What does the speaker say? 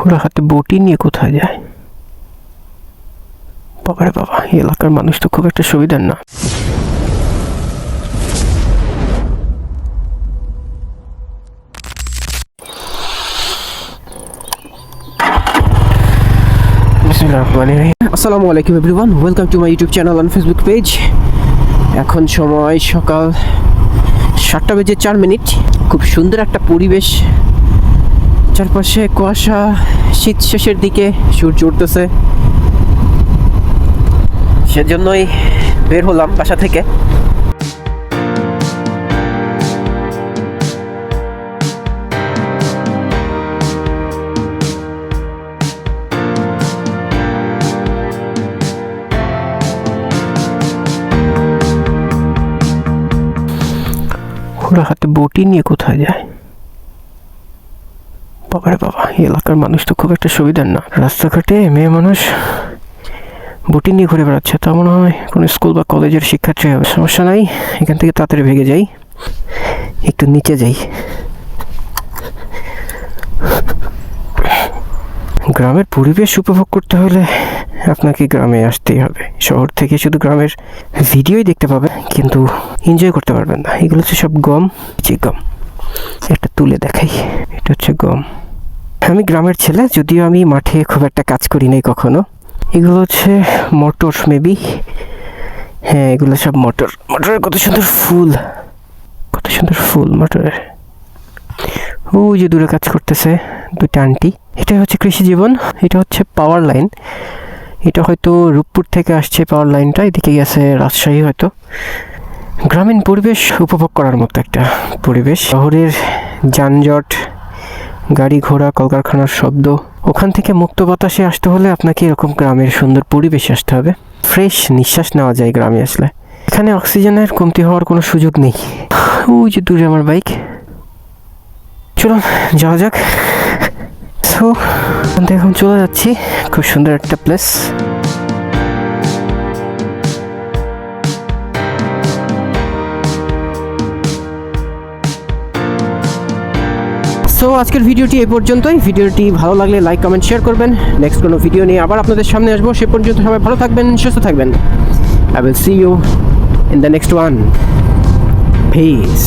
ওরা হাতে বটি নিয়ে কোথায় যায়? বাবারে বাবা এলাকার মানুষ তো খুব একটা সুবিধার না। আসসালামু আলাইকুম everyone welcome to my YouTube channel and Facebook page এখন সময় সকাল সাতটা বেজে চার মিনিট। খুব সুন্দর একটা পরিবেশ। চারপাশে কুয়াশা, শীত শেষের দিকে সূর্য উঠতেছে। সেজন্যই বের হলাম বাসা থেকে। হাতে বটি নিয়ে কোথায় যায়? বাবারে বাবা, এই এলাকার মানুষ তো খুব একটা সুবিধার না। রাস্তাঘাটে মেয়ে মানুষ বটি নিয়ে ঘুরে বেড়াচ্ছে, তা মনে হয় কোনো স্কুল বা কলেজের শিক্ষার্থী হবে। সমস্যা নাই, এখান থেকে তাড়াতাড়ি ভেগে যাই, একটু নিচে যাই। গ্রামের পরিবেশ উপভোগ করতে হলে আপনাকে গ্রামে আসতেই হবে। শহর থেকে শুধু গ্রামের ভিডিওই দেখতে পাবেন, কিন্তু এনজয় করতে পারবেন না। এগুলো হচ্ছে সব গম যে গম। তুলে দেখাই। এটা হচ্ছে গম। আমি গ্রামের ছেলে, যদিও আমি মাঠে খুব একটা কাজ করি নাই কখনো। এগুলো হচ্ছে মটর মেবি হ্যাঁ এগুলো সব মটর। মটরের কত সুন্দর ফুল। কত সুন্দর ফুল মটরের। ও যে দূরে কাজ করতেছে দুইটা আন্টি। এটা হচ্ছে কৃষি জীবন, এটা হচ্ছে পাওয়ার লাইন এটা হয়তো রূপপুর থেকে আসছে পাওয়ার লাইনটা এদিকে গেছে রাজশাহী হয়তো। গ্রামীণ পরিবেশ উপভোগ করার মতো একটা পরিবেশ। শহরের যানজট, গাড়ি ঘোড়া, কলকারখানার শব্দ, ওখান থেকে মুক্ত বাতাসে আসতে হলে আপনাকে এরকম গ্রামের সুন্দর পরিবেশে আসতে হবে। ফ্রেশ নিঃশ্বাস নেওয়া যায় গ্রামে আসলে। এখানে অক্সিজেনের কমতি হওয়ার কোনো সুযোগ নেই। ওই যে দূরে আমার বাইক। চলুন, যাওয়া যাক। সো এখন চলে যাচ্ছি। খুব সুন্দর একটা প্লেস সো আজকের ভিডিওটি এই পর্যন্তই। ভিডিওটি ভালো লাগলে লাইক কমেন্ট শেয়ার করবেন। নেক্সট কোনো ভিডিও নিয়ে আবার আপনাদের সামনে আসব। সে পর্যন্ত সবাই ভালো থাকবেন, সুস্থ থাকবেন। I will see you in the next one peace